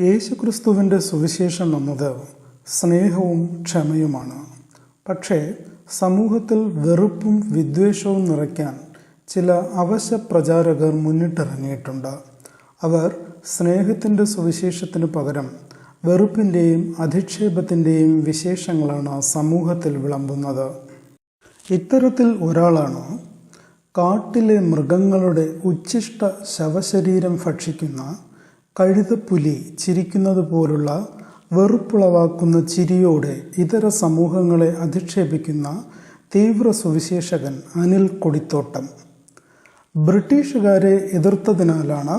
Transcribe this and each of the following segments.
യേശുക്രിസ്തുവിന്റെ സുവിശേഷം എന്നത് സ്നേഹവും ക്ഷമയുമാണ്. പക്ഷേ സമൂഹത്തിൽ വെറുപ്പും വിദ്വേഷവും നിറയ്ക്കാൻ ചില അവശ്യ പ്രചാരകർ മുന്നിട്ടിറങ്ങിയിട്ടുണ്ട്. അവർ സ്നേഹത്തിന്റെ സുവിശേഷത്തിന് പകരം വെറുപ്പിന്റെയും അധിക്ഷേപത്തിന്റെയും വിശേഷങ്ങളാണ് സമൂഹത്തിൽ വിളമ്പുന്നത്. ഇത്തരത്തിൽ ഒരാളാണ്? കാട്ടിലെ മൃഗങ്ങളുടെ ഉച്ഛിഷ്ട ശവശരീരം ഭക്ഷിക്കുന്ന കഴുതപ്പുലി ചിരിക്കുന്നത് പോലുള്ള വെറുപ്പുളവാക്കുന്ന ചിരിയോടെ ഇതര സമൂഹങ്ങളെ അധിക്ഷേപിക്കുന്ന തീവ്ര സുവിശേഷകൻ അനിൽ കൊടിത്തോട്ടം. ബ്രിട്ടീഷുകാരെ എതിർത്തതിനാലാണ്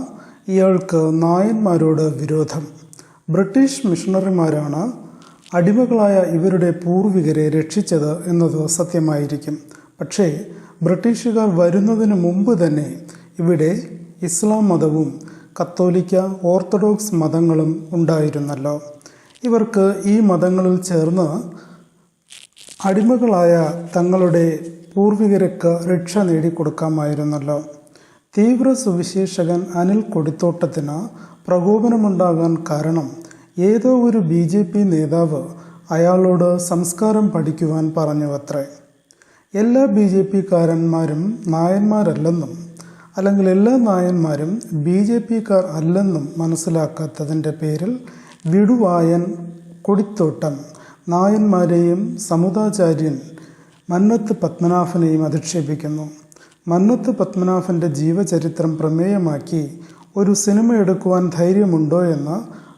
ഇയാൾക്ക് നായന്മാരോട് വിരോധം. ബ്രിട്ടീഷ് മിഷണറിമാരാണ് അടിമകളായ ഇവരുടെ പൂർവികരെ രക്ഷിച്ചത് എന്നത് സത്യമായിരിക്കും. പക്ഷേ ബ്രിട്ടീഷുകാർ വരുന്നതിന് മുമ്പ് തന്നെ ഇവിടെ ഇസ്ലാം മതവും കത്തോലിക്ക ഓർത്തഡോക്സ് മതങ്ങളും ഉണ്ടായിരുന്നല്ലോ. ഇവർക്ക് ഈ മതങ്ങളിൽ ചേർന്ന് അടിമകളായ തങ്ങളുടെ പൂർവികർക്ക് രക്ഷ നേടിക്കൊടുക്കാമായിരുന്നല്ലോ. തീവ്ര സുവിശേഷകൻ അനിൽ കൊടിത്തോട്ടത്തിന് പ്രകോപനമുണ്ടാകാൻ കാരണം ഏതോ ഒരു ബി ജെ പി നേതാവ് അയാളോട് സംസ്കാരം പഠിക്കുവാൻ പറഞ്ഞു അത്രേ എല്ലാ ബി ജെ പിക്കാരന്മാരും നായന്മാരല്ലെന്നും അല്ലെങ്കിൽ എല്ലാ നായന്മാരും ബി ജെ പിക്കാർ അല്ലെന്നും മനസ്സിലാക്കാത്തതിന്റെ പേരിൽ വിടുവായൻ കൊടിത്തോട്ടം നായന്മാരെയും സമുദാചാര്യൻ മന്നത്ത് പത്മനാഭനെയും അധിക്ഷേപിക്കുന്നു. മന്നത്ത് പത്മനാഭന്റെ ജീവചരിത്രം പ്രമേയമാക്കി ഒരു സിനിമ എടുക്കുവാൻ ധൈര്യമുണ്ടോ എന്ന്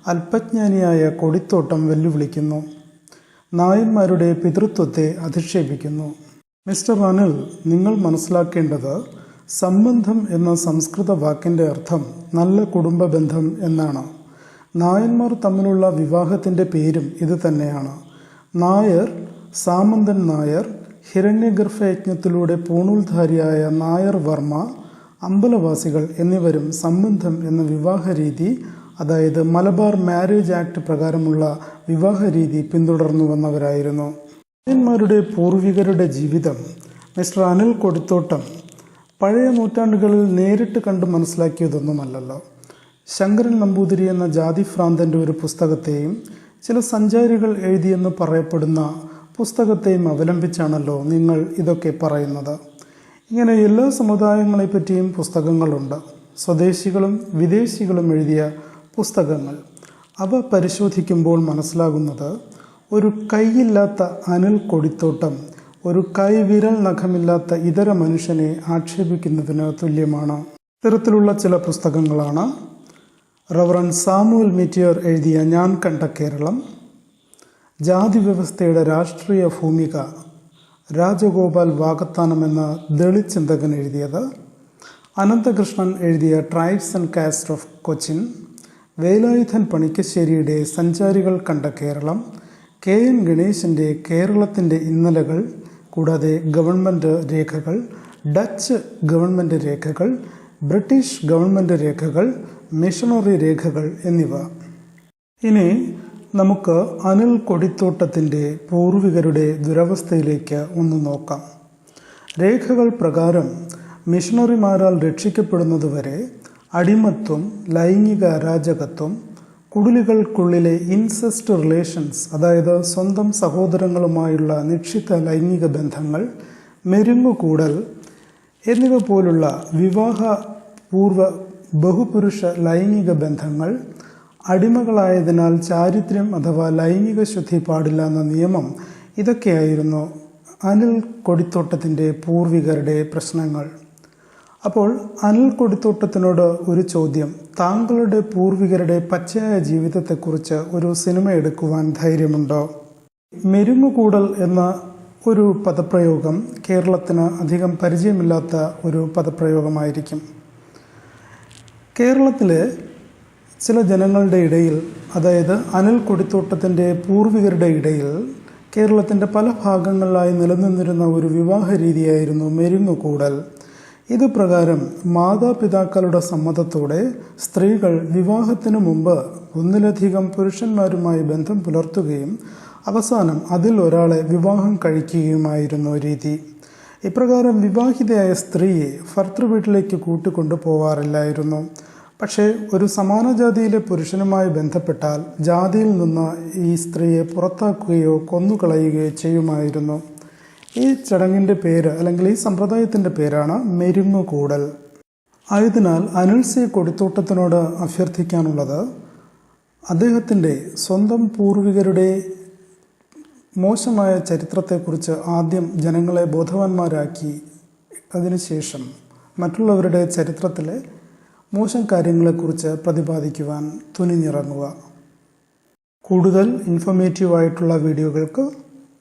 അല്പജ്ഞാനിയായ കൊടിത്തോട്ടം വെല്ലുവിളിക്കുന്നു. നായന്മാരുടെ പിതൃത്വത്തെ അധിക്ഷേപിക്കുന്നു. മിസ്റ്റർ അനിൽ നിങ്ങൾ മനസ്സിലാക്കേണ്ടത് സംബന്ധം എന്ന സംസ്കൃത വാക്കിന്റെ അർത്ഥം നല്ല കുടുംബ ബന്ധം എന്നാണ്. നായന്മാർ തമ്മിലുള്ള വിവാഹത്തിന്റെ പേരും ഇത് തന്നെയാണ്. നായർ സാമന്തൻ നായർ ഹിരണ്യഗർഭ ഹിരണ്യഗർഭയജ്ഞത്തിലൂടെ പൂണൂൽധാരിയായ നായർ വർമ്മ അമ്പലവാസികൾ എന്നിവരും സംബന്ധം എന്ന വിവാഹ രീതി അതായത് മലബാർ മാരേജ് ആക്ട് പ്രകാരമുള്ള വിവാഹ രീതി പിന്തുടർന്നു വന്നവരായിരുന്നു. നായന്മാരുടെ പൂർവികരുടെ ജീവിതം മിസ്റ്റർ അനിൽ കൊടിത്തോട്ടം പഴയ നൂറ്റാണ്ടുകളിൽ നേരിട്ട് കണ്ട് മനസ്സിലാക്കിയതൊന്നുമല്ലല്ലോ. ശങ്കരൻ നമ്പൂതിരി എന്ന ജാതി ഭ്രാന്തന്റെ ഒരു പുസ്തകത്തെയും ചില സഞ്ചാരികൾ എഴുതിയെന്ന് പറയപ്പെടുന്ന പുസ്തകത്തെയും അവലംബിച്ചാണല്ലോ നിങ്ങൾ ഇതൊക്കെ പറയുന്നത്. ഇങ്ങനെ എല്ലാ സമുദായങ്ങളെപ്പറ്റിയും പുസ്തകങ്ങളുണ്ട്. സ്വദേശികളും വിദേശികളും എഴുതിയ പുസ്തകങ്ങൾ. അവ പരിശോധിക്കുമ്പോൾ മനസ്സിലാകുന്നത് ഒരു കൈയില്ലാത്ത അനിൽ കൊടിത്തോട്ടം ഒരു കൈവിരൽ നഖമില്ലാത്ത ഇതര മനുഷ്യനെ ആക്ഷേപിക്കുന്നതിന് തുല്യമാണ്. ഇത്തരത്തിലുള്ള ചില പുസ്തകങ്ങളാണ്. റവറൻ സാമുവൽ മിറ്റിയർ എഴുതിയ ഞാൻ കണ്ട കേരളം. ജാതി വ്യവസ്ഥയുടെ രാഷ്ട്രീയ ഭൂമിക. രാജഗോപാൽ വാകത്താനം എന്ന ദളിത് ചിന്തകൻ എഴുതിയത്. അനന്തകൃഷ്ണൻ എഴുതിയ tribes and caste of Cochin. Velayudhan പണിക്കശ്ശേരിയുടെ സഞ്ചാരികൾ കണ്ട കേരളം. കെ എൻ ഗണേശന്റെ കേരളത്തിന്റെ ഇന്നലകൾ. കൂടാതെ ഗവൺമെന്റ് രേഖകൾ ഡച്ച് ഗവൺമെന്റ് രേഖകൾ ബ്രിട്ടീഷ് ഗവൺമെന്റ് രേഖകൾ മിഷണറി രേഖകൾ എന്നിവ. ഇനി നമുക്ക് അനിൽ കൊടിത്തോട്ടത്തിന്റെ പൂർവികരുടെ ദുരവസ്ഥയിലേക്ക് ഒന്ന് നോക്കാം. രേഖകൾ പ്രകാരം മിഷണറിമാരാൽ രക്ഷിക്കപ്പെടുന്നതുവരെ അടിമത്വം ലൈംഗിക അരാജകത്വം കുടിലുകൾക്കുള്ളിലെ ഇൻസെസ്റ്റ് റിലേഷൻസ് അതായത് സ്വന്തം സഹോദരങ്ങളുമായുള്ള നിക്ഷിത ലൈംഗിക ബന്ധങ്ങൾ മെരുങ്ങുകൂടൽ എന്നിവ പോലുള്ള വിവാഹ പൂർവ ബഹുപുരുഷ ലൈംഗിക ബന്ധങ്ങൾ അടിമകളായതിനാൽ ചാരിത്രം അഥവാ ലൈംഗിക ശുദ്ധി പാടില്ല എന്ന നിയമം ഇതൊക്കെയായിരുന്നു അനിൽ കൊടിത്തോട്ടത്തിന്റെ പൂർവികരുടെ പ്രശ്നങ്ങൾ. അപ്പോൾ അനിൽ കൊടിത്തോട്ടത്തിനോട് ഒരു ചോദ്യം. താങ്കളുടെ പൂർവികരുടെ പച്ചയായ ജീവിതത്തെക്കുറിച്ച് ഒരു സിനിമ എടുക്കുവാൻ ധൈര്യമുണ്ടോ? മെരുങ്ങുകൂടൽ എന്ന ഒരു പദപ്രയോഗം കേരളത്തിന് അധികം പരിചയമില്ലാത്ത ഒരു പദപ്രയോഗമായിരിക്കും. കേരളത്തിലെ ചില ജനങ്ങളുടെ ഇടയിൽ അതായത് അനിൽ കൊടിത്തോട്ടത്തിന്റെ പൂർവികരുടെ ഇടയിൽ കേരളത്തിന്റെ പല ഭാഗങ്ങളിലായി നിലനിന്നിരുന്ന ഒരു വിവാഹ രീതിയായിരുന്നു മെരുങ്ങുകൂടൽ. ഇത് പ്രകാരം മാതാപിതാക്കളുടെ സമ്മതത്തോടെ സ്ത്രീകൾ വിവാഹത്തിനു മുമ്പ് ഒന്നിലധികം പുരുഷന്മാരുമായി ബന്ധം പുലർത്തുകയും അവസാനം അതിൽ ഒരാളെ വിവാഹം കഴിക്കുകയുമായിരുന്നു രീതി. ഇപ്രകാരം വിവാഹിതയായ സ്ത്രീയെ ഭർത്തൃ വീട്ടിലേക്ക് കൂട്ടിക്കൊണ്ടു പോവാറില്ലായിരുന്നു. പക്ഷേ ഒരു സമാന ജാതിയിലെ പുരുഷനുമായി ബന്ധപ്പെട്ടാൽ ജാതിയിൽ നിന്ന് ഈ സ്ത്രീയെ പുറത്താക്കുകയോ കൊന്നുകളയുകയോ ചെയ്യുമായിരുന്നു. ഈ ചടങ്ങിന്റെ പേര് അല്ലെങ്കിൽ ഈ സമ്പ്രദായത്തിന്റെ പേരാണ് മെരുങ്ങ് കൂടൽ ആയതിനാൽ അനുൽസി കൊടിത്തോട്ടത്തിനോട് അഭ്യർത്ഥിക്കാനുള്ളത് അദ്ദേഹത്തിന്റെ സ്വന്തം പൂർവികരുടെ മോശമായ ചരിത്രത്തെക്കുറിച്ച് ആദ്യം ജനങ്ങളെ ബോധവാന്മാരാക്കി അതിനുശേഷം മറ്റുള്ളവരുടെ ചരിത്രത്തിലെ മോശം കാര്യങ്ങളെക്കുറിച്ച് പ്രതിപാദിക്കുവാൻ തുനിഞ്ഞിറങ്ങുക. കൂടുതൽ ഇൻഫോർമേറ്റീവ് ആയിട്ടുള്ള വീഡിയോകൾക്ക്